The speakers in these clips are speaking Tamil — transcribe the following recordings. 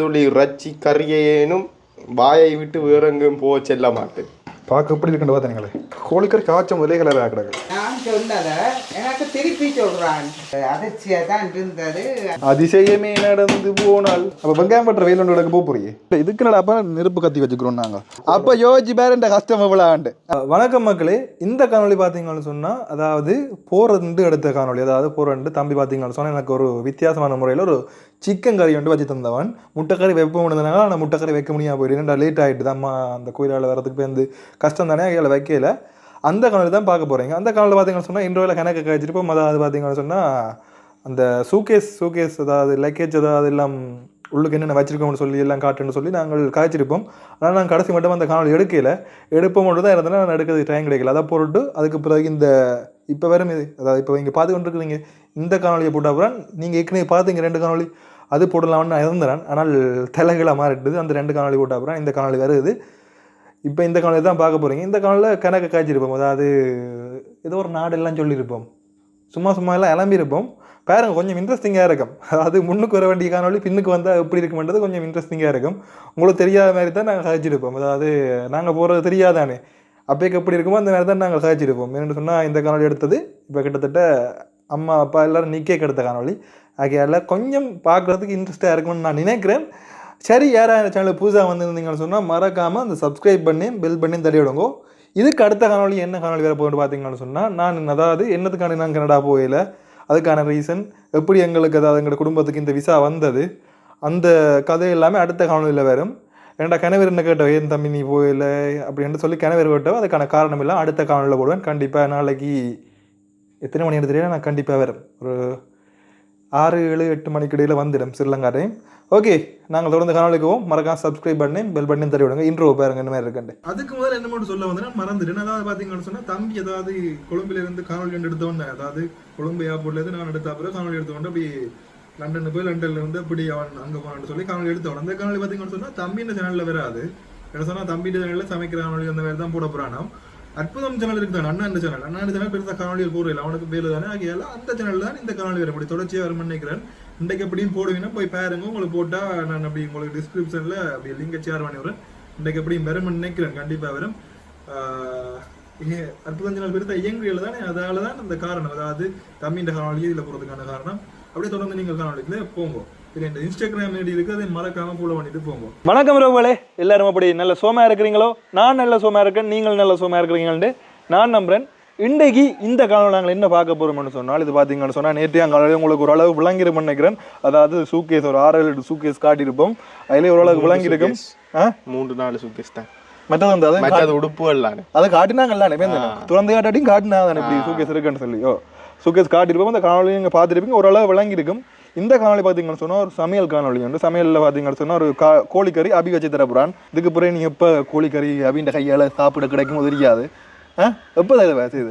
துளி இறைச்சி கறியேனும் வாயை விட்டு வேறெங்கும் போக செல்ல மாட்டேன். பார்க்க எப்படி இருக்குன்னு பார்த்தீங்களே கோழிக்கறி காய்ச்ச முதலே கிடக்கு. நான் சொன்னத எனக்கு திருப்பி சொல்றான். அதிர்ச்சியா தான் இருந்தது. அதிசயமே நடந்து போனால். அப்ப வெங்காயம் பற்ற வெயில் ஒன்று போக போறீங்க இதுக்கு நட அப்ப நெருப்பு கத்தி வச்சுக்கிறோம் நாங்க. அப்ப யோசிச்சு பேர் இந்த கஷ்டம் எவ்வளோ ஆண்டு வணக்கம் மக்களே. இந்த காணொளி பார்த்தீங்கன்னு சொன்னா அதாவது போறது எடுத்த காணொளி. அதாவது போறது தம்பி பார்த்தீங்கன்னு சொன்னா எனக்கு ஒரு வித்தியாசமான முறையில் ஒரு சிக்கன் கறி வந்து வச்சு தந்தவன். முட்டைக்கறி வைப்ப முடிந்தனால ஆனால் முட்டைக்கறி வைக்க முடியாம போயிடு. ஏன்டா லேட் ஆகிட்டு தான்மா அந்த கோயிலால் வரதுக்கு போய் வந்து கஷ்டம் தானே அதில் வைக்கல. அந்த காணொலி தான் பார்க்க போகிறீங்க அந்த காணொலி பார்த்தீங்கன்னு சொன்னால் இன்டர்வியூல கணக்கு கழிச்சிருப்போம் அதாவது பார்த்தீங்கன்னு சொன்னால் அந்த சூகேஸ் சூகேஸ் அதாவது லக்கேஜ் அதாவது எல்லாம் உள்ளுக்கு என்னென்ன வச்சிருக்கோம்னு சொல்லி எல்லாம் காட்டுன்னு சொல்லி நாங்கள் காய்ச்சிருப்போம் ஆனால் நாங்கள் கடைசி மட்டும் அந்த காணொலி எடுக்கல. எடுப்போம் தான் இருந்தேன் நான் எடுக்கிறது டைம் கிடைக்கல. அதை போட்டு அதுக்கு பிறகு இந்த இப்போ வரும் இது. அதாவது இப்போ இங்கே பார்த்து கொண்டு இருக்கிறீங்க இந்த காணொலியை போட்ட அப்புறம் நீங்கள் ஏற்கனவே பார்த்தீங்க ரெண்டு காணொலி அது போடலாம்னு நான் இருந்தேன். ஆனால் தலைகளாக மாறிட்டுது. அந்த ரெண்டு காணொலி போட்ட அப்புறம் இந்த காணொலி வருது. இப்போ இந்த காணொலி தான் பார்க்க போகிறீங்க இந்த காணொலியில் கணக்கு காய்ச்சிருப்போம். அதாவது ஏதோ ஒரு நாடெல்லாம் சொல்லியிருப்போம். சும்மா சும்மா எல்லாம் இளம்பியிருப்போம் பாருங்க கொஞ்சம் இன்ட்ரெஸ்டிங்காக இருக்கும். அதாவது முன்னுக்கு வர வேண்டிய காணொலி பின்னுக்கு வந்தால் எப்படி இருக்குமென்றது கொஞ்சம் இன்ட்ரெஸ்டிங்காக இருக்கும். உங்களுக்கு தெரியாத மாதிரி தான் நாங்கள் காய்ச்சிருப்போம் அதாவது நாங்கள் போகிறது தெரியாதானே? அப்போக்கு எப்படி இருக்குமோ அந்த மாதிரி தான் நாங்கள் காய்ச்சிருப்போம் என்னென்னு சொன்னால் இந்த காணொலி எடுத்தது இப்போ கிட்டத்தட்ட அம்மா அப்பா எல்லோரும் நிக்கே கெடுத்த காணொலி ஆகையால் கொஞ்சம் பார்க்குறதுக்கு இன்ட்ரெஸ்ட்டாக இருக்கும்னு நான் நினைக்கிறேன். சரி யாராக இந்த சேனல் புதுசாக வந்திருந்தீங்கன்னு சொன்னால் மறக்காமல் அந்த சப்ஸ்கிரைப் பண்ணி பெல் பண்ணி தள்ளி விடுங்க. இதுக்கு அடுத்த காணொலி என்ன காணொலி வேறு போட்டு பார்த்தீங்கன்னு சொன்னால் நான் அதாவது என்னத்துக்காண்டி நான் கனடா போகல. அதுக்கான ரீசன் எப்படி எங்களுக்கு அதாவது எங்களோட குடும்பத்துக்கு இந்த விசா வந்தது அந்த கதை எல்லாமே அடுத்த காணொலியில் வரும். ஏன்டா கிணவர் என்ன கேட்டோம் ஏன் தம்பி நீ போகல? அப்படின்னு சொல்லி கிணவர் கேட்டோம் அதுக்கான காரணம் எல்லாம் அடுத்த காணொலியில் போடுவேன். கண்டிப்பாக நாளைக்கு எத்தனை மணி எடுத்து தெரியல நான் கண்டிப்பாக வரும் ஒரு ஆறு ஏழு எட்டு மணிக்கு இடையில் வந்துடும் ஸ்ரீலங்கா டைம் ஓகே நாங்கள் தொடர்ந்து காணொலிக்கு போவோம். மறக்காம சப்ஸ்கிரைப் பண்ணி பெல் பண்ணி தள்ளி விடுங்க. இன்ட்ரோ பாருங்க இந்த மாதிரி இருக்கண்டு. அதுக்கு முதல்ல என்ன மட்டும் சொல்ல வந்தேன்னா மறந்துட்டேன். அதாவது பார்த்தீங்கன்னு சொன்னால் தம்பி ஏதாவது கொழும்பிலிருந்து காணொலி ஒன்று அதாவது கொழும்பு ஏர்போர்ட்ல இருந்து நான் எடுத்த அப்புறம் காணொலி எடுத்து அப்படி லண்டன் போய் லண்டன்ல இருந்து அப்படி அவன் அங்கே போனான்னு சொல்லி காணொலி எடுத்தவன் அந்த காணொலி பார்த்தீங்கன்னு சொன்னால் தம்பி இந்த சேனலில் வராது. என்ன சொன்னால் தம்பி சேனலில் சமைக்கிற காணொலி அந்த மாதிரி தான் போட போகிறானோ அற்புதம் சேனல் இருக்கு தான் அண்ணா சேனல் அண்ணா சேனல் பெருசாக காணொலியில் போடுறதில்ல அவனுக்கு பேரு தானே. ஆகியால அந்த சேனல் தான் இந்த காணொலி வரும். அப்படி தொடர்ச்சியாக வரும்னு நினைக்கிறேன். இன்றைக்கு எப்படியும் போடுவீங்கன்னா போய் பாருங்க. உங்களுக்கு போட்டால் நான் அப்படி உங்களுக்கு டிஸ்கிரிப்ஷனில் அப்படி லிங்கை ஷேர் பண்ணி வரேன் இன்றைக்கு எப்படியும் வரும்னு நினைக்கிறேன். கண்டிப்பாக வரும். அற்புதம் சேனல் பெருசாக இயங்குறியில் தானே அதால தான் அந்த காரணம். அதாவது தம்பின்ற காணொலி இதில் போகிறதுக்கான காரணம். அப்படியே தொடர்ந்து நீங்கள் காணொலிக்குள்ள போங்க. சரி இந்த இன்ஸ்டாகிராம் ஐடி இருக்கு அதை மறக்காம ஃபாலோ பண்ணிட்டு போங்க. வணக்கம் ரவுகளே எல்லாரும் அப்படி நல்ல சோமா இருக்கிறீங்களோ? நான் நல்ல சோமா இருக்கேன் நீங்கள் நல்ல சோமா இருக்கிறீங்கன்ட்டு நான் நம்புறேன். இன்றைக்கு இந்த காலம் நாங்கள் என்ன பார்க்க போறோம்னு சொன்னால் இது பார்த்தீங்கன்னு சொன்னால் நேற்றைய காலையில் உங்களுக்கு ஓரளவு விளங்கிருக்கும் நினைக்கிறேன் அதாவது சூக்கேஸ் ஒரு ஆறு ஏழு சூக்கேஸ் காட்டியிருப்போம். அதிலே ஓரளவு விளங்கியிருக்கும். ஆ? மூன்று நாலு சுக்கேஸ் தான். மற்றது வந்து உடுப்புகள் அதை காட்டினாங்கல்ல பேருந்து திறந்து காட்டாட்டியும் காட்டினா தானே இப்படி சூக்கேஸ் இருக்குன்னு சொல்லியோ சூக்கேஸ் காட்டியிருப்போம் அந்த காணொலி நீங்கள் பார்த்துருப்பீங்க ஓரளவு விளங்கியிருக்கும். இந்த காணொலி பார்த்தீங்கன்னு சொன்னால் ஒரு சமையல் காணொலி உண்டு. சமையலில் பார்த்தீங்கன்னு சொன்னால் ஒரு கா கோழிக்கறி அபி வச்சு தரப்புறான் இதுக்கு பிறகு நீங்கள் எப்போ கோழிக்கறி அபின்ற கையால் சாப்பிட கிடைக்கும் தெரியாது. எப்போ செய்த செய்து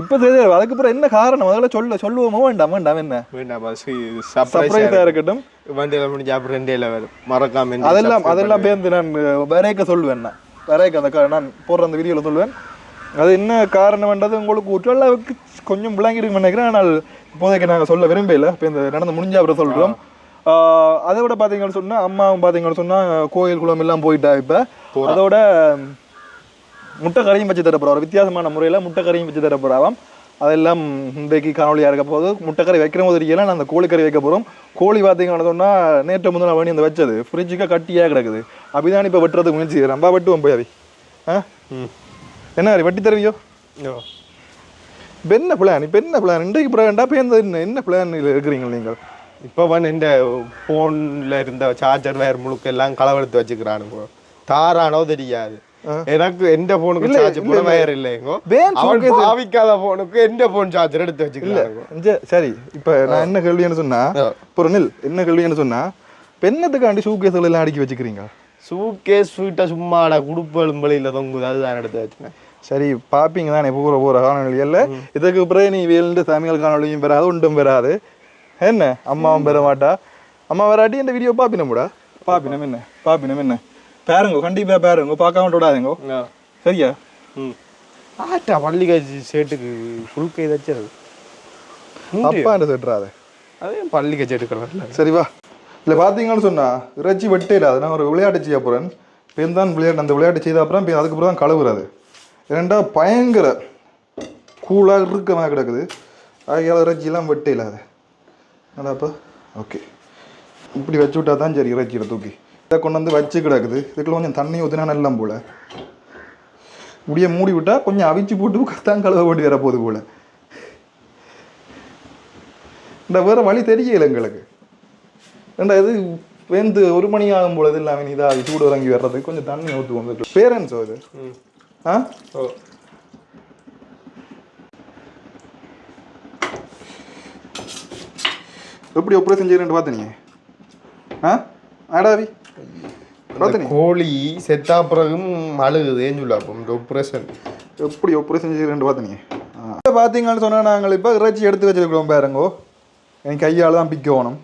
இப்போ செய்து அதுக்கு பிறகு என்ன காரணம்? அதெல்லாம் சொல்ல சொல்லுவோமோ? வேண்டாம்? வேண்டாம் என்ன? சர்ப்ரைஸ் சர்ப்ரைஸாக இருக்கட்டும். வண்டியில் முடிஞ்சு அப்புறம் வரும். மறக்காம அதெல்லாம் அதெல்லாம் பேருந்து நான் வரைக்க சொல்லுவேன் நான். வரைக்க அந்த நான் போடுற அந்த வீடியோவில் சொல்லுவேன். அது என்ன காரணம்ன்றது உங்களுக்கு உற்றளவுக்கு கொஞ்சம் விளங்கி இருக்குன்னு நினைக்கிறேன். ஆனால் இப்போதைக்கு நாங்கள் சொல்ல விரும்பல இப்போ இந்த நடந்து முடிஞ்ச அப்புறம் சொல்கிறோம் அதை விட பார்த்தீங்கன்னு சொன்னால் அம்மாவும் பார்த்தீங்கன்னு சொன்னால் கோயில் குளம் எல்லாம் போயிட்டா இப்போ. அதோட முட்டை கறியும் வச்சு தர போகிறோம் வித்தியாசமான முறையில் முட்டை கறியும் வச்சு தர போகிறாவாம் அதெல்லாம் இன்றைக்கு காணொலியாக இருக்க போது முட்டைக்கறி வைக்கிற போது தெரியல நான் அந்த கோழிக்கறி வைக்க போகிறோம் கோழி பார்த்தீங்கன்னு சொன்னால் நேற்று நான் வேணி அந்த வச்சது. ஃப்ரிட்ஜுக்காக கட்டியாக கிடக்குது. அபிதான் இப்போ வெட்டுறதுக்கு முயற்சி ரொம்ப வெட்டுவோம் போய் அவி ஆ? என்ன வெட்டி தருவியோ. இப்போ என்ன பிளான் இப்போ என்ன பிளான் இன்றைக்கு பிளான்டா இப்போ என்ன என்ன என்ன பிளான் இருக்கிறீங்க நீங்கள்? இப்போ வந்து இந்த போன்ல இருந்த சார்ஜர் வயர் முழுக்க எல்லாம் களவெடுத்து வச்சுக்கிறானுங்க. தாரானோ தெரியாது. எனக்கு எந்த போனுக்கு சார்ஜ் போட. வயர் இல்லைங்க suitcase- பாவிக்காத போனுக்கு எந்த போன் சார்ஜர் எடுத்து இஞ்ச- சரி இப்போ நான் என்ன கேள்வின்னு சொன்னா. இப்போ நில் என்ன கேள்வின்னு சொன்னா பெண்ணத்துக்காண்டி ஷூகேஸ்கள் எல்லாம் அடுக்கி வச்சுக்கிறீங்க சூட்கேஸ் வீட்டை சும்மா குடுப்பு எலும்பலியில் தொங்குது அதுதான் எடுத்து வச்சுனேன் சரி பாப்பீங்க தானே போகிற போகிற காணொலியில் இதுக்கு பிறகு நீ வேலுண்டு சமையல் காணொலியும் பெறாது ஒன்றும் பெறாது என்ன அம்மாவும் பெற மாட்டா அம்மா வராட்டி இந்த வீடியோ பாப்பினமுடா பாப்பினம் என்ன பாப்பினம் என்ன பாருங்க கண்டிப்பாக பாருங்க பார்க்காம விடாதீங்க சரியா? ம். ஆட்டா பள்ளிக்கை சேட்டுக்கு ஃபுல் கை தச்சது அப்பா என்ன சொல்றாரு அதே பள்ளிக்கை சேட்டு கலரில் சரி வா. இல்லை பார்த்தீங்கன்னு சொன்னா இறைச்சி வெட்டையில் அது நான் ஒரு விளையாட்டு செய்ய போகிறேன் தான் விளையாட்டு அந்த விளையாட்டு செய்த அப்புறம் இப்ப அதுக்கப்புறம் தான் கழுவுறது. ஏன்டா பயங்கர கூலாக இருக்கமாக கிடக்குது. ஆகியால் இறைச்சியெல்லாம் வெட்டையில் அது நல்லாப்பா ஓகே. இப்படி வச்சு விட்டா தான் சரி இறைச்சியில் தூக்கி. இதை கொண்டு வந்து வச்சு கிடக்குது. இதுக்குள்ள கொஞ்சம் தண்ணி ஊற்றினா நல்லா போல. முடிய மூடி விட்டா கொஞ்சம் அவிச்சு போட்டு தான் கழுவ வேண்டி வர போகுது போல. இந்த வேற வழி தெரியல எங்களுக்கு. ஏண்டா இது வேந்து ஒரு மணி ஆகும் பொழுது இல்லாமல் இதாக சூடு இறங்கி வர்றதுக்கு கொஞ்சம் தண்ணி ஊற்று வந்து பேரண்ட்ஸோ இது? ஆ? ஓ. எப்படி ஆப்ரேஷன் செய்யறேன்னு பார்த்தீங்க ஆ? ஆடாவி. கோழி செத்தா பிறகும் அழுகுது ஏன் சொல்ல அப்போ இந்த ஆப்ரேஷன் எப்படி ஆப்ரேஷன் செய்யறேன்னு பார்த்தீங்க இப்போ பார்த்தீங்கன்னு சொன்னால் நாங்கள் இப்போ இறைச்சி எடுத்து வச்சிருக்கிறோம் பாருங்கோ. என் கையால் தான் பிக்கணும்.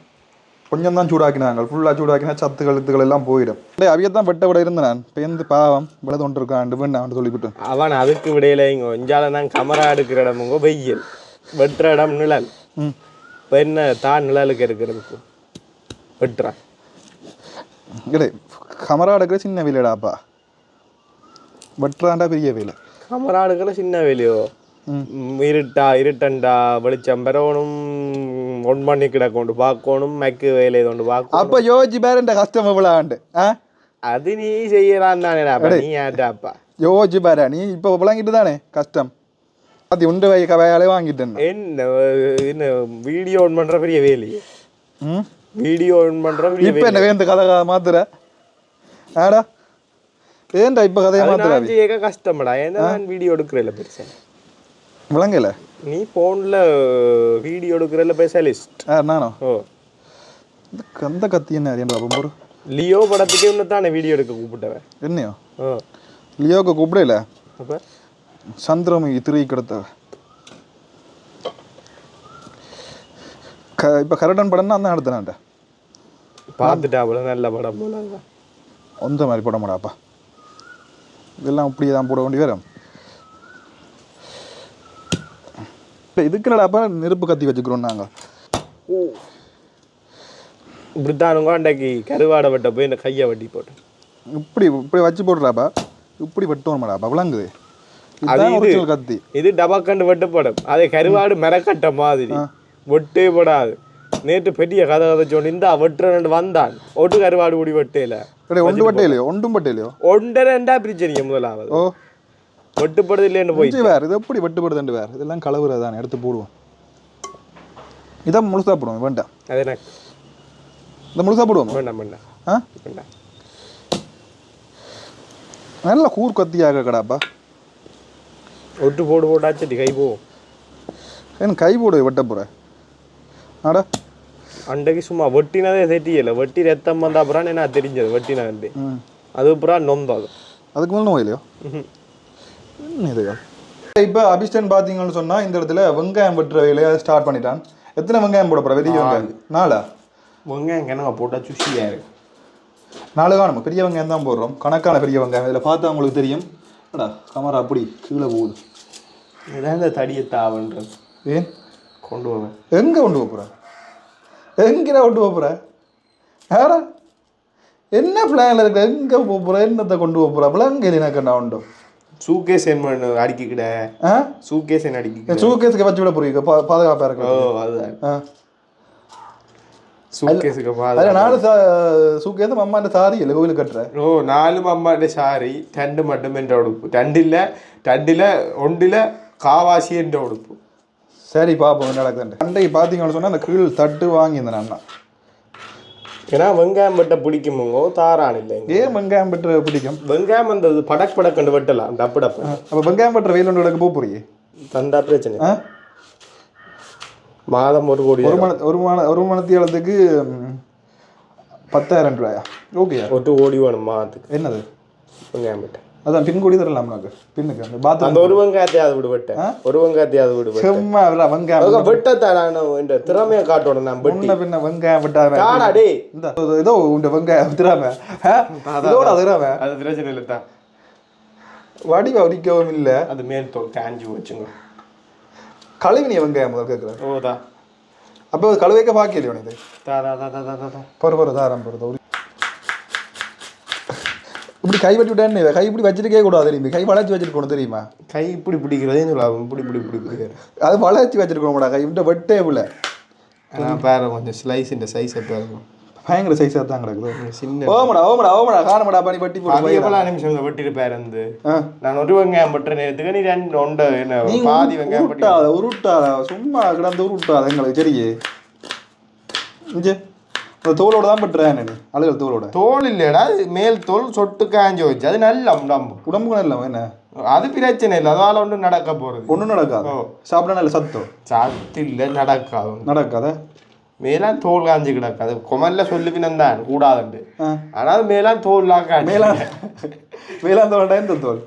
கொஞ்சம் தான் சூடாக்கினாங்க. ஃபுல்லாக சூடாக்கினா சத்து கழுத்துக்கள் எல்லாம் போயிடும். இல்லை அவிய தான் வெட்ட விட இருந்தேன்? நான் பேருந்து பாவம் ஒன்று இருக்காண்டு வேண்டாம் சொல்லிவிட்டு. அவன் அதுக்கு விடையில இங்க இஞ்சால தான் கமரா எடுக்கிற இடமுங்க வெயில். வெட்டுற இடம் நிழல். ம். இப்போ என்ன தான் நிழலுக்கு இருக்கிறதுக்கு வெட்டுறான். இல்லை கமரா எடுக்கிற சின்ன வேலைடாப்பா வெட்டுறாண்டா பெரிய வேலை. கமரா எடுக்கிற சின்ன வேலையோ? இருட்டா இருட்டண்டா வெளிச்சம் பெறவணும் ஒன் பண்ணி கிடக்கொண்டு பார்க்கணும் மக்கு வேலையை கொண்டு பார்க்கணும். அப்போ யோசிச்சு பேர் இந்த கஷ்டம் எவ்வளோ ஆண்டு ஆ? அது நீ செய்யறான் தானேடாப்பா நீ ஏட்டாப்பா யோசிச்சு பாரு நீ இப்போ விளங்கிட்டு தானே கஷ்டம் அது உண்டு வை கவையாலே வாங்கிட்டேன் என்ன என்ன வீடியோ ஆன் பண்ற பெரிய வேலையே? ம்? வீடியோ ஆன் இப்போ என்ன வேந்து கதை மாத்துற? ஆடா. ஏன்டா இப்போ கதையை மாத்துற செய்ய கஷ்டமடா. ஏன்னா நான் வீடியோ எடுக்கிறேன் பெருசா? விளங்கல? நீ போன்ல வீடியோ எடுக்கிறதுல ஸ்பெஷலிஸ்ட் ஆ நானோ? ஓ. கந்த கத்தி என்ன அறியண்டா பொம்பரு லியோ படத்துக்கே ஒன்று தானே வீடியோ எடுக்க கூப்பிட்டவன்? என்னையோ? லியோக்கு கூப்பிடல? அப்போ? சந்திரமுகி திரு க இப்போ கரடன் படம்னா அந்த எடுத்தேன்டா பார்த்துட்டா அவ்வளோ நல்ல படம். போல. அந்த மாதிரி போட மாடாப்பா இதெல்லாம் இப்படியே தான் போட வேண்டி வரும். இப்போ இதுக்கு என்னடாப்பா நெருப்பு கத்தி வச்சுக்கிறோம் நாங்கள் இப்படித்தானுங்க அன்றைக்கு கருவாடை வெட்ட போய் இந்த கையை வெட்டி போட்டேன். இப்படி இப்படி வச்சு போடுறாப்பா. இப்படி வெட்டுவோம் மாடாப்பா விளங்குது கத்தி. இது டபாக்கண்டு வெட்டப்படும். அதே கருவாடு மெரக்கட்ட மாதிரி. வெட்டே படாது. நேற்று பெரிய கதை கதை சொன்ன இந்த வெட்டுறன்னு வந்தான். ஒட்டு கருவாடு முடி வெட்டையில ஒன்று பட்டே இல்லையோ ஒன்றும் பட்டே இல்லையோ ஒன்றரை ரெண்டா பிரிச்சனிங்க முதலாவது. ஓ. வெட்டுப்படுது இல்லைன்னு போய் வேறு இது எப்படி வெட்டுப்படுதுண்டு வேறு? இதெல்லாம் கலவுறது தானே எடுத்து போடுவோம். இதான் முழுசா போடுவோம் வேண்டாம். அது எனக்கு இந்த முழுசா போடுவோம்? வேண்டாம் வேண்டாம். ஆ? வேண்டாம். நல்ல கூர் கத்தியாக கடாப்பா ஒட்டு போடு போட்டாச்சு கை போகும் எனக்கு கை போடு வெட்ட போகிறேன் ஆடா அன்றைக்கு சும்மா வெட்டினதே தெரியல வெட்டி ரத்தம் வந்த அப்புறம் நான் தெரிஞ்சது வெட்டினது அது அப்புறம் நொந்தது அதுக்கு மேலே நோயிலையோ என்ன இது இப்போ அபிஷன் பார்த்தீங்கன்னு சொன்னால் இந்த இடத்துல வெங்காயம் வெட்டுற வேலையை ஸ்டார்ட் பண்ணிட்டான் எத்தனை வெங்காயம் போட போகிற பெரிய வெங்காயம் நாலா வெங்காயம் கிணங்க போட்டால் சுஷியாக இருக்கு நாலு காணும் பெரிய வெங்காயம் தான் போடுறோம் கணக்கான பெரிய வெங்காயம் இதில் பார்த்தா உங்களுக்கு தெரியும் அடா கமரா அப்படி கீழே போகுது இதான் இந்த தடியை தாவன்றது ஏன் கொண்டு போவேன் எங்கே கொண்டு போகிற எங்கே கொண்டு போகிற யாரா? என்ன பிளானில் இருக்க? எங்கே போகிற என்னத்தை கொண்டு போகிற பிளாங்க எனக்கு என்ன உண்டோ? பண்ணு? அடிக்கிக்கிட. ஆ? சூக்கேஸ் என்ன அடிக்கிக்கிட? சூகேஸுக்கு வச்சு விட போறீங்க பா பாதுகாப்பாக ஓ இருக்கு அதுதான். ஆ. சூக்கேஸுக்கு அதில் பாது நாலு சா சூக்கேஸும் அம்மாண்ட சாரி இல்லை கோவில் கட்டுற? ஓ நாலு அம்மாண்ட சாரி ரெண்டு மட்டும் என்ற உடுப்பு. சரி பார்ப்போம் என்ன நடக்குதுன்ட்டு. அன்றைக்கு பார்த்தீங்கன்னு சொன்னால் அந்த கீழ் தட்டு வாங்கியிருந்தேன் நான். ஏன்னா வெங்காயம் வெட்ட பிடிக்குமுங்கோ தாரான் இல்லைங்க ஏன் வெங்காயம் பெற்ற பிடிக்கும்? வெங்காயம் அந்த இது படக் படக்கண்டு வெட்டலாம். டப்பு டப்பு அப்போ. வெங்காயம் பெற்ற வெயில் ஒன்று கிடக்க போக போறீங்க தந்தா பிரச்சனை. மாதம் ஒரு கோடி ஒரு மணி ஒரு மணி ஒரு மணத்தியாலத்துக்கு பத்தாயிரம் ரூபாயா? ஓகேயா ஒட்டு ஓடி வேணும் மாதத்துக்கு. என்னது? வெங்காயம் வெட்ட அதான் பின்கூடி தரலாம் உனக்கு? பின்னுக்கு அந்த பாத்ரூம் அந்த ஒரு வெங்காயத்தையாவது விடு வெட்ட ஒரு வெங்காயத்தையாவது விடு வெட்ட சும்மா விடா, வெங்காயம் அதுக்கு வெட்டத்தான் இந்த திறமையை காட்டணும் நான் வெட்டி. பின்ன வெங்காயம் விட்டாம. காடா டேய். இந்த ஏதோ உண்ட வெங்காயம் திராம இதோட அதிராம அது பிரச்சனை இல்லை தான் வடிவ அடிக்கவும் இல்லை. அது மேல் தோல் காஞ்சி வச்சுங்க கழுவினிய வெங்காயம் முதல் கேட்குறேன் ஓதா அப்போ கழுவைக்க இது? தா தா தா தா தா பொறு பொறு தாரம் பொறு ஒரு இப்படி கை வெட்டி விட்டேன்னு கை இப்படி வச்சிருக்கே கூடாது தெரியுமா? கை வளைச்சி வச்சிருக்கணும் தெரியுமா? கை இப்படி பிடிக்கிறதே சொல்லாம இப்படி இப்படி இப்படி பிடிக்கிறது. அது வளைச்சி வச்சிருக்கணும்டா கை விட்டு வெட்டே இல்லை. பாரு கொஞ்சம் ஸ்லைஸ் இந்த சைஸை பாருங்க பயங்கர சைஸாக தான் கிடக்குது. சின்ன ஓமடா ஓமடா ஓமடா காணமடா பண்ணி போட்டு எவ்வளோ நிமிஷம் வெட்டிருப்பாரு வந்து. நான் ஒரு வெங்காயம் பட்டுற நேரத்துக்கு நீ ரெண்டு ஒன்று என்ன பாதி வெங்காயம் பட்டி உருட்டாத உருட்டாத சும்மா கிடந்து உருட்டாத எங்களுக்கு சரியே? இங்கே அந்த தோலோட தான் பட்டுறேன் அழுகல் தோலோட. தோல் இல்லைடா மேல் தோல் சொட்டு காஞ்சி வச்சு அது நல்ல உடம்பு உடம்புக்கு நல்ல என்ன? அது பிரச்சனை இல்லை அதால ஒன்றும் நடக்க போறது. ஒன்றும் நடக்காது. சாப்பிட நல்ல சத்தம் சத்து இல்லை நடக்காது. நடக்காத? மேலாம் தோல் காஞ்சி கிடக்காது கொமல்ல சொல்லுவினம் தான் கூடாதுண்டு. ஆனால் மேலாம் தோல்லாம் காஞ்சி. மேலாம் மேலாம் தோல் இந்த தோல்?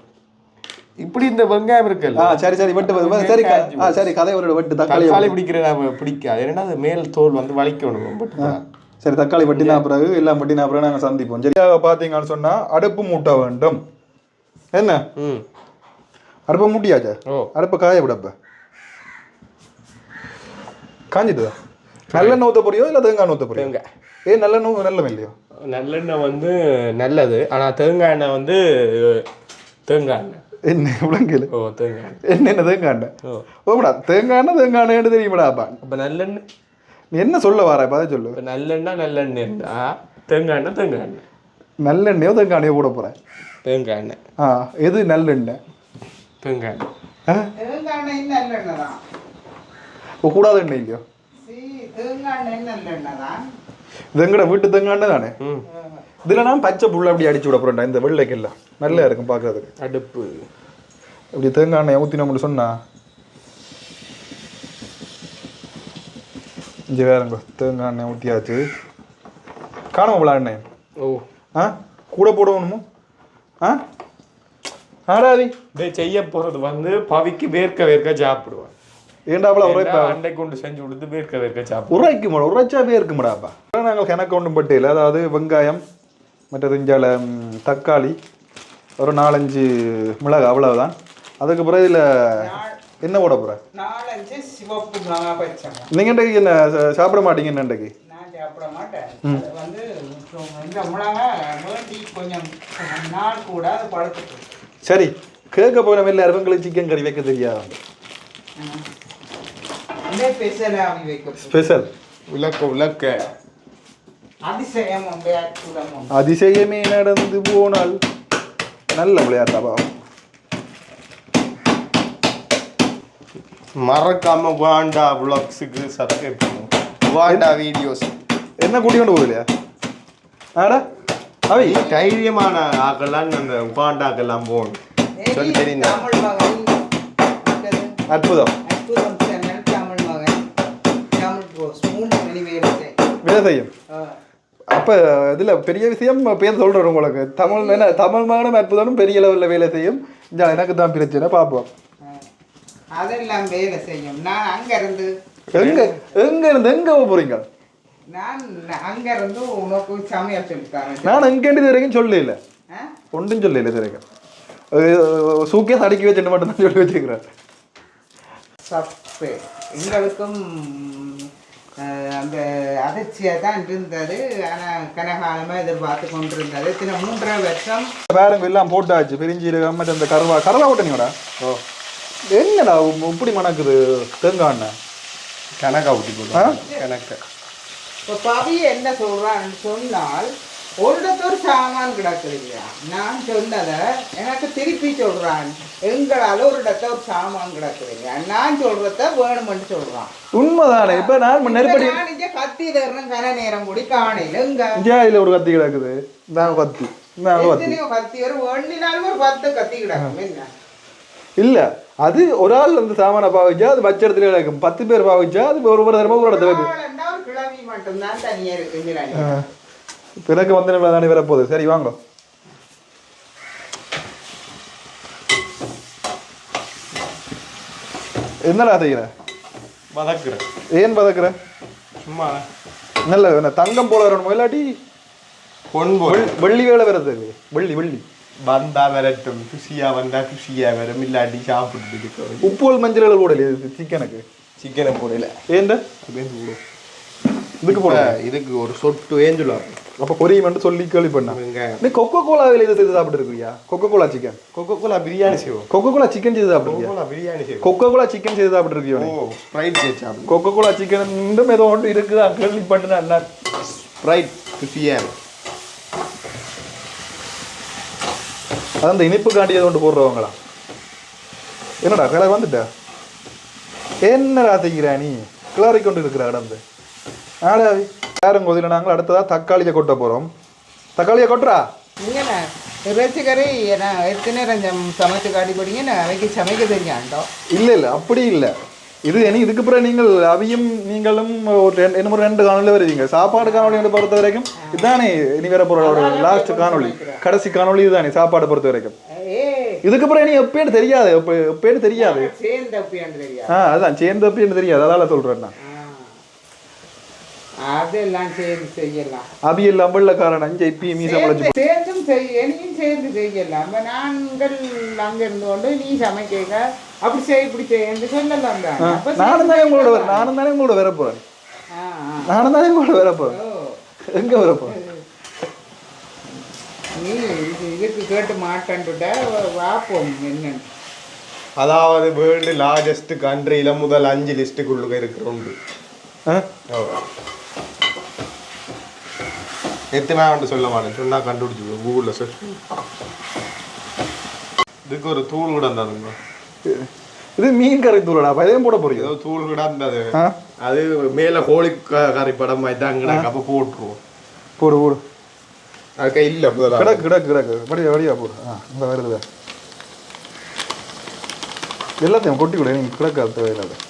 இப்படி இந்த வெங்காயம் இருக்குல்ல. சரி சரி வெட்டு. சரி சரி கதையோட வெட்டு தக்காளி பிடிக்கிற பிடிக்காது. ஏன்னா அது மேல் தோல் வந்து வலிக்கணும் சரி தக்காளி வெட்டினா பிறகு எல்லாம் வெட்டினா பிறகு நாங்கள் சந்திப்போம். சரியாக பார்த்தீங்கன்னு சொன்னால் அடுப்பு மூட்ட வேண்டும். என்ன? ம். அடுப்பை மூட்டியாச்சா? ஓ. அடுப்பை காய விடப்ப காஞ்சிட்டுதா? நல்லெண்ணெய் ஊற்ற போறியோ இல்லை தேங்காய் ஊற்ற போறியோ. ஏன் நல்லெண்ணெய் நல்ல இல்லையோ? நல்லெண்ணெய் வந்து நல்லது ஆனா தேங்காய் எண்ணெய் வந்து தேங்காய் எண்ணெய். என்ன விளங்கல ஓ தேங்காய் என்ன தேங்காய் எண்ணெய்? ஓ. தேங்காய் எண்ணெய் தேங்காய் எண்ணெய் தெரியுமாடா அப்பா நல்லெண்ணெய். என்ன சொல்ல வர? அதை சொல்லு. இப்ப நல்லெண்ணெய் இருந்தா தேங்காய் எண்ணெய் தேங்காய் எண்ணெய் நல்லெண்ணெயோ தேங்காய் எண்ணெயோ போட போகிறேன் தேங்காய் எண்ணெய் ஆ எது நல்லெண்ணெய் தேங்காய் எண்ணெய் கூடாத எண்ணெய் இல்லையோ? சீ தேங்காய் நல்லெண்ணெய் தான் இது எங்கட வீட்டு தேங்காய் தானே? ம். இதில் நான் பச்சை புல்ல அப்படி அடிச்சு விட போகிறேன்டா இந்த வெள்ளைக்கெல்லாம் நல்லா இருக்கும் பார்க்கறதுக்கு அடுப்பு. இப்படி தேங்காய் எண்ணெய் ஊற்றினோம்னு சொன்னா இங்கே வேறங்க தேங்காய் எண்ணெய் ஊற்றியாச்சு காணாம போல எண்ணெய் ஓ. ஆ? கூட போடணுமோ? ஆ? ஆடாதி டேய் செய்ய போறது வந்து பவிக்கு வேர்க்க வேர்க்க சாப்பிடுவான். ஏண்டாப்பல உரைப்பா? அண்டை கொண்டு செஞ்சு கொடுத்து வேர்க்க வேர்க்க சாப்பிடுவான். உரைக்கு மாடா உரைச்சாவே இருக்கு மாடாப்பா நாங்கள் கணக்கு ஒன்றும் பட்டியல. அதாவது வெங்காயம் மற்றது இஞ்சால தக்காளி ஒரு நாலஞ்சு மிளகு அவ்வளவுதான். அதுக்கு பிறகு இதில் என்ன போட போகிற நாலஞ்சு சிவப்பு பச்சை இன்றைக்கு என்ன சாப்பிட மாட்டீங்க இன்றைக்கு? நான் சாப்பிட மாட்டேன். அது வந்து இந்த மிளகா வேண்டி கொஞ்சம் நாள் கூட அது பழுத்துட்டு சரி கேட்க போன எல்லாரும் எங்களுக்கு சிக்கன் கறி வைக்க தெரியாது ஸ்பெஷல் விளக்க விளக்க. அதிசயம் அதிசயமே நடந்து போனால் நல்ல விளையாட்டாப்பா மறக்காம வாண்டா vlogsக்கு சப்ஸ்கிரைப் பண்ணுங்க. வாண்டா வீடியோஸ் என்ன கூட்டி கொண்டு போகலையா ஆடா அவை. தைரியமான ஆக்கெல்லாம் அந்த உபாண்டாக்கெல்லாம் போகணும். சொல்லி தெரியுங்க அற்புதம். செய்யும் அப்போ இதில் பெரிய விஷயம் பேர் சொல்கிறேன் உங்களுக்கு. தமிழ் என்ன தமிழ் மகனும் அற்புதமும் பெரிய லெவலில் வேலை செய்யும். இந்த எனக்கு தான் பிரச்சனை பார்ப்போம் அதெல்லாம் வேலை செய்யும். நான் அங்கிருந்து எங்க எங்க இருந்து எங்க போறீங்க? நான் அங்கிருந்து உனக்கு சமையல் சொல்லித்தரேன் நான் எங்கேண்டு இது வரைக்கும் சொல்லல? ஒன்றும் சொல்லல இது வரைக்கும். சூக்கேஸ் அடுக்கி வச்சுட்டு மட்டும் தான் சொல்லி வச்சுக்கிறேன். சப்பு. எங்களுக்கும் அந்த அதிர்ச்சியாக தான் இருந்தது. ஆனால் கனகாலமாக எதிர்பார்த்து கொண்டிருந்தது. சின்ன மூன்றரை வருஷம் வேறங்க எல்லாம் போட்டாச்சு. பெருஞ்சீரகம் மற்ற அந்த கருவா கருவா போட்டீங்கடா ஓ. என்னடா இப்படி மணக்குது? தேங்காய் எண்ணெய். கணக்கா ஊட்டி போடுவோம். கணக்க. இப்போ பவி என்ன சொல்கிறான்னு சொன்னால் ஒரு சாமான் கிடக்குது இல்லையா? நான் சொன்னதை எனக்கு திருப்பி சொல்கிறான் எங்களால் ஒரு இடத்த ஒரு சாமான் கிடக்குது இல்லையா? நான் சொல்கிறத வேணுமென்று சொல்கிறான் உண்மைதானே? இப்ப நான் நெருப்படி நான் இங்கே கத்தி தரணும் கன நேரம் கூடி காணையில். எங்க? இங்கே இதுல ஒரு கத்தி கிடக்குது. இந்த கத்தி. இந்த கத்தி. வரும் வேண்டினாலும் ஒரு பத்து கத்தி கிடக்கும். என்ன? இல்ல. அது ஒரு ஆள் அந்த சாமானை பாவிச்சா அது பச்சை இடத்துல கிடக்கும் பத்து பேர் பாவிச்சா அது ஒரு ஒரு தரமா ஒரு இடத்துல பிறகு வந்து நம்மள தானே வரப்போகுது. சரி வாங்க. என்னடா செய்கிற வதக்குறேன் ஏன் பதக்குற சும்மா. நல்ல என்ன தங்கம் போல வரணுமோ இல்லாட்டி? பொன் வெள்ளி வேலை வருது வெள்ளி வெள்ளி. வந்தா வரட்டும் குஷியா வந்தா குஷியா வரும் இல்லாட்டி சாப்பிட்டு உப்புவல் மஞ்சள் இல்லையா சிக்கனுக்கு சிக்கனை போடல போடும் இதுக்கு போட இதுக்கு ஒரு சொட்டு ஏஞ்சுலாம் அப்போ பொரியும் சொல்லி கேள்விப்பண்ணா வெங்காயம் நீ கொக்கோ கோலாவில் இது செய்து சாப்பிட்டு இருக்கியா Coca Cola chicken Coca Cola biryani செய்வோம் கொக்கோ கோலா சிக்கன் செய்து சாப்பிடுறியா கோலா பிரியாணி செய்வோம் கொக்கோ கோலா சிக்கன் செய்து சாப்பிட்டு இருக்கியோ ஓ ஃப்ரைட் சாப்பிடும் கொக்கோ கோலா சிக்கன் இன்னும் ஏதோ ஒன்று இருக்குதா கேள்விப்பட்டேன் என்ன ஃப்ரைட் ருசியாக இருக்கும் அது அந்த இனிப்பு காண்டி ஒன்று போடுறவங்களா? என்னடா கிளை வந்துட்ட? என்னடா திங்கிறா நீ? கிளறி கொண்டு இருக்கிற கடந்து ஆடாவி பேரங்கோதியில் நாங்கள் அடுத்ததா தக்காளியை கொட்ட போகிறோம் தக்காளியை கொட்டுறா? இங்கே இறைச்சி கறி நான் சம்- சமைச்சு காட்டி போட்டீங்க நான் அவைக்கு சமைக்க தெரியாண்டோ? இல்லை இல்லை. அப்படி இல்லை. இது இனி இதுக்கு பிறகு நீங்கள் அவியும் நீங்களும் ஒரு ரெண்டு இன்னும் ஒரு ரெண்டு காணொலி வருவீங்க. சாப்பாடு காணொலி வந்து பொறுத்த வரைக்கும் இதுதானே இனி வர போகிற ஒரு லாஸ்ட் காணொளி. கடைசி காணொளி இதுதானே சாப்பாடு பொறுத்த வரைக்கும். ஏ. இதுக்கு பிறகு நீ எப்பேன்னு தெரியாது எப்ப எப்பேன்னு தெரியாது. ஆ அதான் சேர்ந்து எப்படின்னு தெரியாது அதால சொல்கிறேன் நான். அதெல்லாம் சேர்ந்து செய்யலாம். அபியல் அம்பள்ளக்காரன் அஞ்சு இப்பி மீச முளைச்சு சேர்ந்து- சேர்ந்தும் செய்ய நீயும் சேர்ந்து செய்யலாம். அப்ப நாங்கள் அங்க இருந்து கொண்டு நீ சமைக்க அப்படி செய் இப்படி செய்யு சொல்லலாம் தான். நானும் தானே உங்களோட வர- நானும் தானே உங்களோட வர போறேன். ஆ, ஆ. நானும் தானே உங்களோட வர போறேன். ஓ, எங்க வர போறேன்? நீ இது இதுக்கு கேட்டு மாட்டேன்ட்டுட்ட வாப்போம் என்னன்னு. அதாவது வேர்ல்டு லார்ஜஸ்ட் கண்ட்ரியில முதல் அஞ்சு லிஸ்ட்டுக்குள்ள இருக்கிற உண்டு ஆ? எத்தனை வந்து சொல்ல மாட்டேன். சொன்னா கண்டுபிடிச்சு கூகுளில் சர்ச் இதுக்கு ஒரு தூள் கூட இருந்தாதுங்க இது மீன் கறி தூளடா. இதையும் போட போறீங்க? ஏதோ தூள் கூட இருந்தது? அது மேல கோழி கறி படம் மாதிரி தான் அப்போ போட்டுருவோம். போடு போடு. அதுக்கா இல்ல கிடக்கு கிடக்கு கிடக்கு. வடியா வடியா போடு. ஆ இந்த வருது. எல்லாத்தையும் கொட்டி கொடு. நீங்க கிடக்கு அது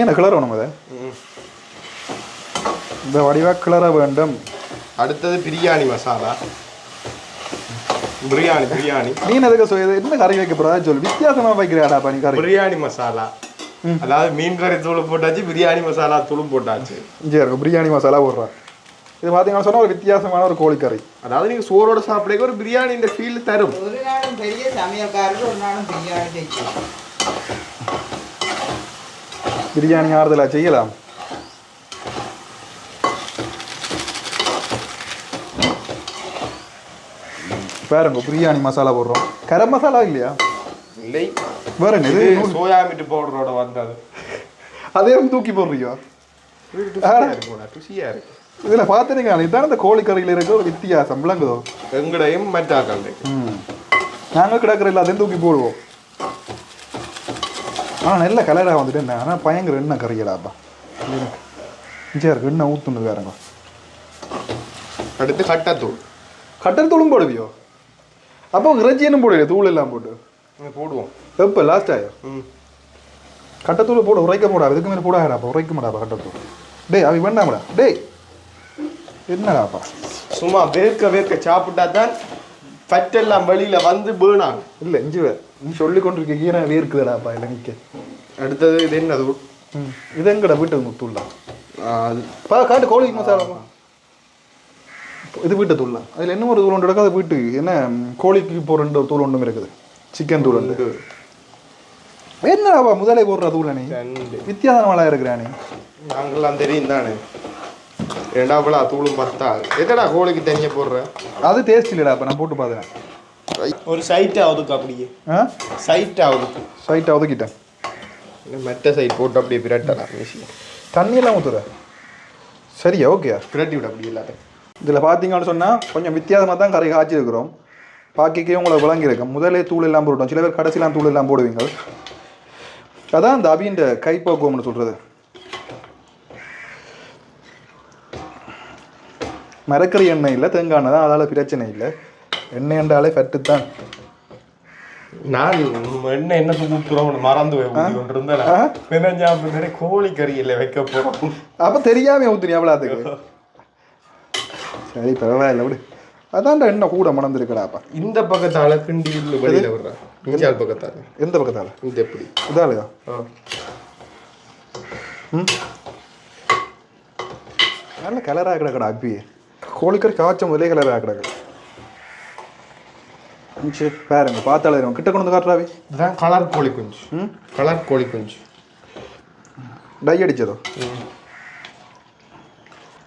என்ன கிளற வேணும் அதை. இந்த வடிவா கிளற வேண்டும். அடுத்தது பிரியாணி மசாலா. பிரியாணி பிரியாணி. மீன் எதுக்கு சொ- இது என்ன கறி வைக்க போறா? சொல்லு. வித்தியாசமா வைக்கிறாடா பண்ணி கறி. பிரியாணி மசாலா. அதாவது மீன் கறி தூள் போட்டாச்சு பிரியாணி மசாலா தூளும் போட்டாச்சு. இங்கே இருக்கும் பிரியாணி மசாலா போடுறான் இது பார்த்தீங்கன்னா சொன்னா ஒரு வித்தியாசமான ஒரு கோழிக்கறி அதாவது நீங்க சோறோட சாப்பிட ஒரு பிரியாணி இந்த ஃபீல் தரும். ஒரு நாளும் பெரிய சமையல்காரர் ஒரு நாளும் பிரியாணி பிரியாணி ஆறுதலா செய்யலாம்? பாருங்க பிரியாணி மசாலா போடுறோம். கரம் மசாலா இல்லையா? இல்லை. வேற இது சோயா மீட் பவுடரோட வந்தது. அதே தூக்கி இது ருசியா இருக்கு. இதுல பார்த்துருங்க இதான் இந்த கோழிக்கறியில இருக்க ஒரு வித்தியாசம் விளங்குதோ எங்கடையும் மற்றாக்கள் நாங்கள் கிடக்கிற எல்லாத்தையும் தூக்கி போடுவோம். ஆ நல்ல கலராக வந்துட்டு என்ன? ஆனால் பயங்கர எண்ணெய் கறியடாப்பா இங்கே இருக்கு எண்ணெய் ஊற்றுனது வேறங்க. அடுத்து கட்டத்தூள். கட்டன் தூளும் போடுவியோ? அப்போ இறைச்சியனும் போடுவியோ தூள் எல்லாம் போட்டு? போடுவோம். எப்போ லாஸ்ட் ஆயோ? ம். கட்டத்தூள் போட உரைக்க போடாது இதுக்கு மேலே போடாதாப்பா உரைக்க மாட்டாப்பா கட்டத்தூள். டேய் அவி வேண்டாம்டா டேய். என்னடாப்பா சும்மா வேர்க்க வேர்க்க சாப்பிட்டா தான் பட்டெல்லாம் வெளியில வந்து பேணாங்க இல்லை இஞ்சி நீ சொல்லி கொண்டிருக்க ஈர வேர்க்குதுடாப்பா இல்லை நிற்க அடுத்தது இது என்ன தூள் ம். இது எங்கடா வீட்டுக்கு முத்தூள்லாம் ஆ, அது பா காட்டு கோழி மசாலா இது வீட்டு தூள் தான். அதில் இன்னும் ஒரு தூள் ஒன்று கிடக்கு அது வீட்டு. என்ன கோழிக்கு போகிற ஒரு தூள் ஒன்றும் இருக்குது. சிக்கன் தூள் உண்டு என்னடாப்பா முதலே போடுற தூள் நீ ரெண்டு. வித்தியாசமாலாம் இருக்கிறா நீ நாங்கெல்லாம் தெரியும் தானே. ரெண்டாவளா தூளும் பத்தாது எதடா கோழிக்கு தனியாக போடுற? அது டேஸ்ட் இல்லைடா அப்போ நான் போட்டு பார்த்தேன் ஒரு சைட் ஆகுதுக்கு அப்படியே. ஆ? சைட் ஆகுதுக்கு சைட்டை ஒதுக்கிட்டேன் மெட்ட சைட் போட்டு அப்படியே பிரட்டலாம். தண்ணியெல்லாம் ஊற்றுற சரியா ஓகேயா? பிரட்டி விட அப்படி இல்லாத இதில் பார்த்தீங்கன்னு சொன்னால் கொஞ்சம் வித்தியாசமாக தான் கறி காய்ச்சிருக்கிறோம். பாக்கிக்கே உங்களுக்கு விளங்கியிருக்கும் முதலே தூள் எல்லாம் போட்டோம் சில பேர் கடைசிலாம் தூள் எல்லாம் போடுவீங்க. அதான் இந்த அபின்ற கைப்போக்குவம்னு சொல்கிறது மரக்கறி எண்ணெய் இல்லை தேங்காய் எண்ணெய் தான். அதால் பிரச்சனை இல்லை. எண்ணெய் என்றாலே ஃபெட்டு தான். நான் என்ன என்ன கூப்பிட்டுறோம் மறந்து போய் ஊத்தி கொண்டு இருந்தேன் என்ன ஞாபகம் கோழி கறியில் வைக்க போறோம். அப்போ தெரியாமல் எவ்வளோத்துக்கு சரி பரவாயில்ல விடு. அதான்டா எண்ணெய் கூட மணந்துருக்கடாப்பா. இந்த பக்கத்தால கிண்டி வெளியில இஞ்சால் பக்கத்தால. எந்த பக்கத்தால்? இந்த எப்படி? இதாலையா ஆ. நல்ல கலராக கிடக்கடா அப்பியே கோழிக்கறி காய்ச்ச முதலே கலராக கிடக்கு. சரி பாருங்க பார்த்தாலே. கிட்ட கொண்டு வந்து காட்டுறாவே இதுதான் கலர் கோழி குஞ்சு. ம்? கலர் கோழி குஞ்சு. டை அடிச்சதோ?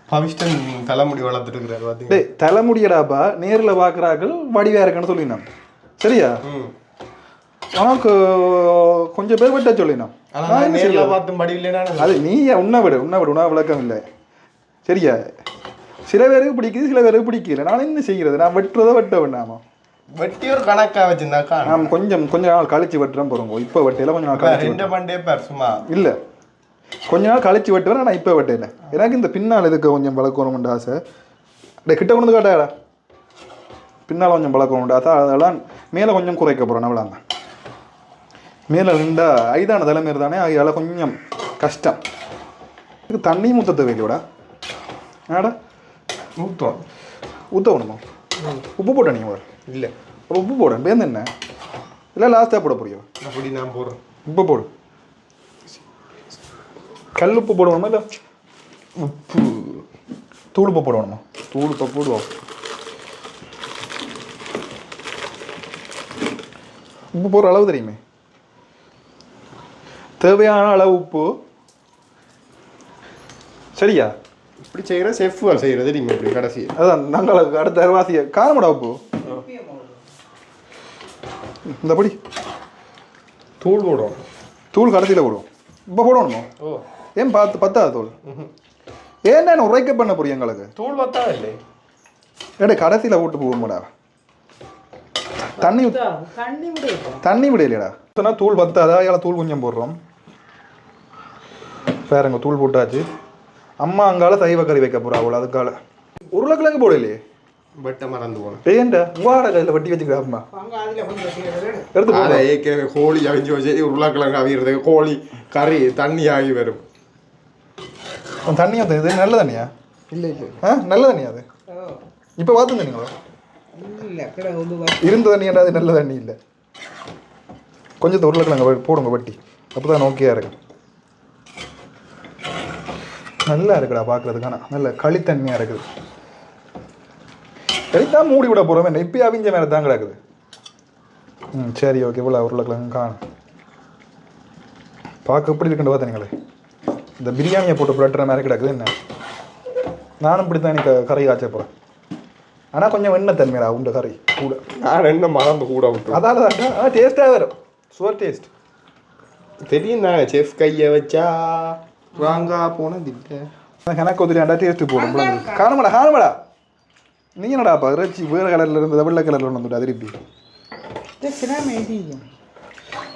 பவிஷ்டன் தலைமுடி வளர்த்துட்டு இருக்கிறாரு பாத்தீங்க டேய் தலைமுடியடாப்பா நேரில் பார்க்குறாக்கள் வடிவா இருக்கன்னு சொல்லினோம் சரியா. உனக்கு கொஞ்சம் பேர் விட்ட என்ன நேர்ல? பார்த்து மடி இல்லைனா அது நீ உன்னை விடு உன்னை விடு உணா விளக்கம் இல்லை. சரியா? சில பேருக்கு பிடிக்குது சில பேருக்கு பிடிக்கல. நான் என்ன செய்கிறது? நான் வெட்டுறதோ வெட்ட வேண்டாமா வெட்டி ஒரு கணக்கா வச்சிருந்தாக்கா நான் கொஞ்சம் கொஞ்ச நாள் கழிச்சு வெட்டுறேன் போகிறோம் இப்போ வெட்டையில கொஞ்ச நாள் கழிச்சு ரெண்டு மண்டே பேர் சும்மா. இல்லை. கொஞ்ச நாள் கழிச்சு வெட்டுவேன் நான் இப்போ வெட்டையில எனக்கு இந்த பின்னால் இதுக்கு கொஞ்சம் பழக்கணும்னு ஆசை. டே கிட்ட கொண்டு காட்டாடா. பின்னால் கொஞ்சம் பழக்கணும்னு ஆசை. அதெல்லாம் மேலே கொஞ்சம் குறைக்க போகிறேன் அவ்வளோதான் மேலே நின்றா ஐதான தலைமையில் தானே அதில் கொஞ்சம் கஷ்டம். இதுக்கு தண்ணி ஊற்ற தேவையில்லையோடா ஆடா ஊத்துவோம். ஊற்ற வேணுமா உப்பு போட்ட நீங்கள் இல்ல. உப்பு போட பேருந்து என்ன? இல்லை லாஸ்ட்டாக போட புரியும் அப்படி நான் போடுறேன். உப்பு போடு. கல் உப்பு போடணுமா இல்லை உப்பு. தூள் உப்பு போடணுமா? தூள் உப்பு போடுவோம். உப்பு போடுற அளவு தெரியுமே. தேவையான அளவு உப்பு. சரியா? இப்படி செய்யற செஃப்கள் செய்யறது தெரியுமா இப்படி கடைசி. அதான் நாங்களுக்கு அடுத்த அரைவாசிய காரமடா உப்பு? இந்த படி. தூள் போடுறோம். தூள் கடைசியில் போடுவோம். இப்போ போடணுமா? ஓ. ஏன் பார்த்து பத்தாது தூள் ஏன் நான் உரைக்க பண்ண புரியும் எங்களுக்கு. தூள் பத்தா இல்லை? ஏடா கடைசியில் போட்டு போகும்டா? தண்ணி தண்ணி விடையிலடா சொன்னா தூள் பத்தாதா? இதில் தூள் கொஞ்சம் போடுறோம். பாருங்க தூள் போட்டாச்சு. அம்மா அங்கால சைவ கறி வைக்க போறா அவள் அதுக்கால. உருளைக்கிழங்கு போடலையே? வெட்ட மறந்து போனேன். ஏன்டா உங்களோட கையில் வட்டி வச்சுக்கிறா அம்மா. அங்க அதுல கொஞ்சம் செய்யறது எடுத்து ஏற்கனவே கோழி அவிஞ்சு வச்சு உருளைக்கிழங்கு அவிகிறது கோழி கறி தண்ணி ஆகி வரும். தண்ணி வந்து இது நல்ல தண்ணியா? இல்லை இல்லை. ஆ? நல்ல தண்ணியா அது? இப்போ பார்த்து தண்ணிங்களா? இருந்த தண்ணியாண்டா அது நல்ல தண்ணி இல்லை? கொஞ்சம் உருளைக்கிழங்கு போடுங்க வட்டி அப்போ தான் ஓகேயா இருக்கும் நல்லா இருக்குடா பார்க்கறதுக்கான நல்ல களித்தன்மையாக இருக்குது. களித்தான் மூடி விட போகிறோம் என்ன இப்போ அவிஞ்ச மேலே தான் கிடக்குது ம் சரி ஓகே. இவ்வளோ உருளைக்கிழங்கு காணும். பார்க்க எப்படி இருக்குன்னு பார்த்தீங்களே இந்த பிரியாணியை போட்டு புரட்டுற மாதிரி கிடக்குது என்ன? நானும் இப்படி தான் இன்னைக்கு கறி காய்ச்ச போகிறேன் ஆனால் கொஞ்சம் எண்ணெய் தன்மையா உண்ட கறி கூட. நான் என்ன மறந்து கூட விட்டுருவேன். அதால தான் ஆனால் டேஸ்ட்டாக வரும் சுவர் டேஸ்ட் தெரியும் நான் செஃப் கையை வச்சா? வாங்க போனது இல்லை எனக்கு ஒதுரியாண்டா டேஸ்ட் போடும். காணுமாடா காணுமாடா. நீ என்னடாப்பா இறைச்சி வேறு கலரில் இருந்து வெள்ளை கலரில் ஒன்று வந்துட்டு திருப்பி. சிரமம்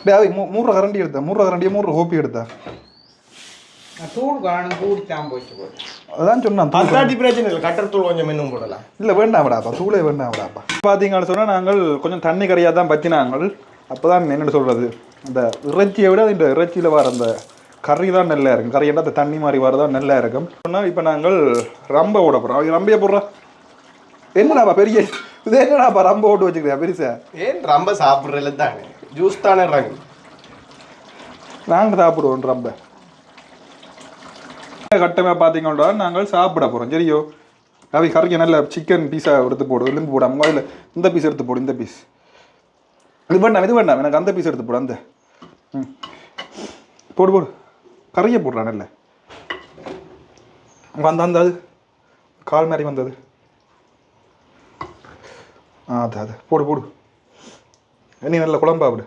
டே அவை மூ மூன்று கரண்டி எடுத்தா மூன்று கரண்டியை மூன்று கோப்பி எடுத்தா. தூள் காணும் கூடி தான் அதான் சொன்னான் தூள் பத்தாட்டி பிரச்சனை இல்லை கட்டர் தூள் கொஞ்சம் இன்னும் போடலாம் இல்லை வேண்டாம்டாப்பா தூளே வேண்டாம்டாப்பா பார்த்தீங்கன்னு சொன்னால் நாங்கள் கொஞ்சம் தண்ணி கறியாக தான் பற்றினாங்கள் அப்போ தான் என்ன சொல்கிறது இந்த இறைச்சியை விட இந்த இறைச்சியில் வர அந்த கறி தான் நல்லா இருக்கும் கறி அந்த தண்ணி மாதிரி வரதான் நல்லா இருக்கும் சொன்னால் இப்போ நாங்கள் ரம்பை ஓட போகிறோம் அவங்க ரம்பையை போடுறா என்னடாப்பா பெரிய இது என்னடாப்பா ரம்ப ஓட்டு வச்சுக்கிறியா பெருசா ஏன் ரொம்ப சாப்பிட்றதுல தானே ஜூஸ் தானே ரங்கு நாங்கள் சாப்பிடுவோம் ரம்பை கட்டமாக பார்த்தீங்கன்னா நாங்கள் சாப்பிட போகிறோம் சரியோ? அவை கறிக்கு நல்ல சிக்கன் பீஸா எடுத்து போடு. எலும்பு போடாம இல்லை இந்த பீஸ் எடுத்து போடு இந்த பீஸ் இது வேண்டாம் இது வேண்டாம். எனக்கு அந்த பீஸ் எடுத்து போடு அந்த. ம். போடு போடு. கறியை போடுறா நல்ல. வந்த அந்த அது. கால் மாதிரி வந்தது ஆ அது அது. போடு போடு. நீ நல்ல குழம்பா விடு.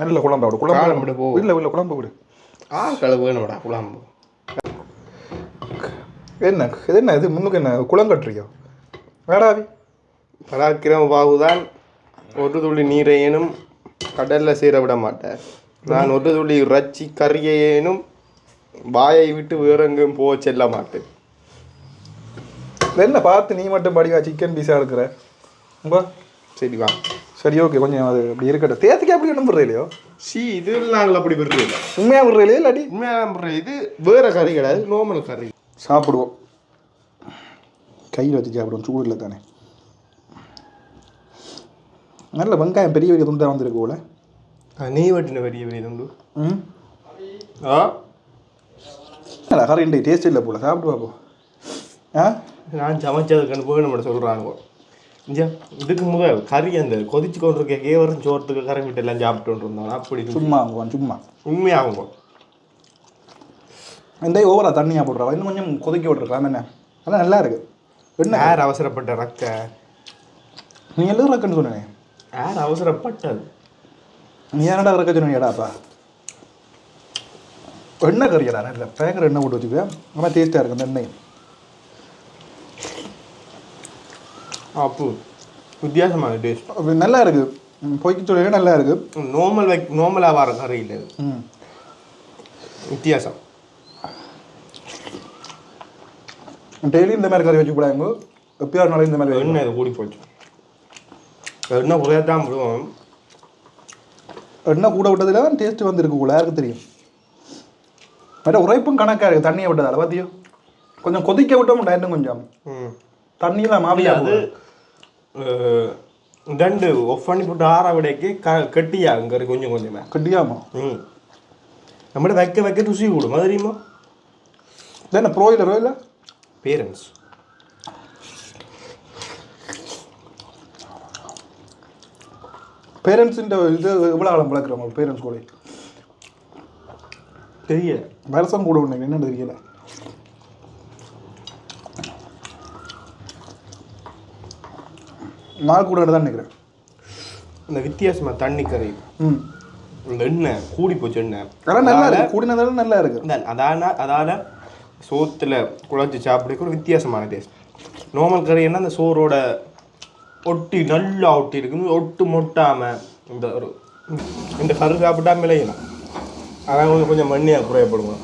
நல்ல குழம்பா விடு. குழம்பு இல்லை இல்லை குழம்பு விடு. ஆ கழுவு வேணும்டா குழம்பு என்ன இது என்ன இது? முன்னுக்கு என்ன குளம் கட்டுறியோ? வேடாவி பராக்கிரம பாகுதான் ஒரு துளி நீரையேனும் கடல்ல சேர விட மாட்டேன் நான் ஒரு துளி இறைச்சி கறியேனும் வாயை விட்டு வேற எங்கேயும் போக செல்ல மாட்டேன். என்ன பார்த்து நீ மட்டும் படிவா சிக்கன் பீஸா எடுக்கிற? உங்க? சரி வா. சரி ஓகே கொஞ்சம் அது அப்படி இருக்கட்டும். தேத்துக்கு அப்படி ஒன்றும் விடுற இல்லையோ? சி இது நாங்கள் அப்படி விடுறது உண்மையா விடுற இல்லையா இல்லாட்டி? உண்மையாக விடுறது இது வேற கறி கிடையாது நார்மல் கறி. சாப்பிடுவோம். கையில் வச்சு சாப்பிடுவோம் சூடு இல்லை தானே. நல்ல வெங்காயம் பெரிய பெரிய துண்டா வந்திருக்கு போல. நீ வெட்டின பெரிய பெரிய துண்டு. ம்? ஆ? என்னடா கறி டேஸ்ட் இல்லை போல. சாப்பிட்டு பார்ப்போம் ஆ? நான் சமைச்சதுக்கு வேணும் சொல்கிறாங்க இங்க இதுக்கு முதல் கறி அந்த கொதிச்சு கொண்டு இருக்க கேவரம் சோறத்துக்கு கறி மீட்டு எல்லாம் சாப்பிட்டு இருந்தாங்க அப்படி. சும்மா வாங்குவான் சும்மா உண்மையாகும் இந்த ஓவரா தண்ணியாக போட்டுருவா இன்னும் கொஞ்சம் கொதிக்க விட்டுருக்கலாம் என்ன அதெல்லாம் நல்லா இருக்கு என்ன யார் அவசரப்பட்ட ரக்க நீ எல்லாம் ரக்குன்னு சொன்னேன் யார் அவசரப்பட்டது நீ என்னடா ரக்க சொன்னீங்கடாப்பா எண்ணெய் கறியடா நல்ல பயங்கர எண்ணெய் போட்டு வச்சுக்கேன் ஆனால் டேஸ்ட்டாக இருக்கு அந்த எண்ணெய் அப்பு வித்தியாசமான டேஸ்ட் அது நல்லா இருக்கு. ம், பொய்க்கு சொல்லி நல்லா இருக்கு. நார்மல் வை நார்மலாக வர கறி இல்லை இது. ம். வித்தியாசம். டெய்லி இந்த மாதிரி கறி வச்சு கூடாங்க எப்பயாவது நாளைக்கு இந்த மாதிரி. எண்ணெய் இது கூடி போச்சு. எண்ணெய் குறையத்தான் விடுவோம் எண்ணெய் கூட விட்டதுல தான் டேஸ்ட் வந்து இருக்கு கூட யாருக்கு தெரியும்? மற்ற உரைப்பும் கணக்காக இருக்குது தண்ணியை விட்டதால பார்த்தியோ கொஞ்சம் கொதிக்க விட்டோம் இன்னும் கொஞ்சம். ம். தண்ணியில் மாவியா அது அஹ், ரெண்டு ஒஃப் பண்ணி போட்டு ஆற விடைக்கு க கட்டியாகும் கறி கொஞ்சம் கொஞ்சமே. கட்டியாமா? ம். நம்மகிட்ட வைக்க வைக்க ருசி கூடும். அது தெரியுமா? என்ன ப்ரோயிலரோ இல்லை பேரண்ட்ஸ் பேரண்ட்ஸின் இது எவ்வளோ காலம் வளர்க்குறவங்க பேரண்ட்ஸ் கூட? தெரியல. வருஷம் கூட ஒன்று என்னன்னு தெரியல. நாள் கூட தான் நினைக்கிறேன். இந்த வித்தியாசமா தண்ணி கறி. ம். இந்த எண்ணெய் கூடி போச்சு எண்ணெய். அதெல்லாம் நல்லா இருக்கு. கூடினதாலும் நல்லா இருக்கு. அதான அதால சோத்துல குழச்சி சாப்பிடுறதுக்கு ஒரு வித்தியாசமான டேஸ்ட் நார்மல் கறி என்ன அந்த சோறோட ஒட்டி நல்லா ஒட்டி இருக்கும் ஒட்டு மொட்டாம இந்த ஒரு இந்த கரு சாப்பிட்டா விளையணும் அதான் கொஞ்சம் கொஞ்சம் மண்ணியாக குறையப்படுவோம்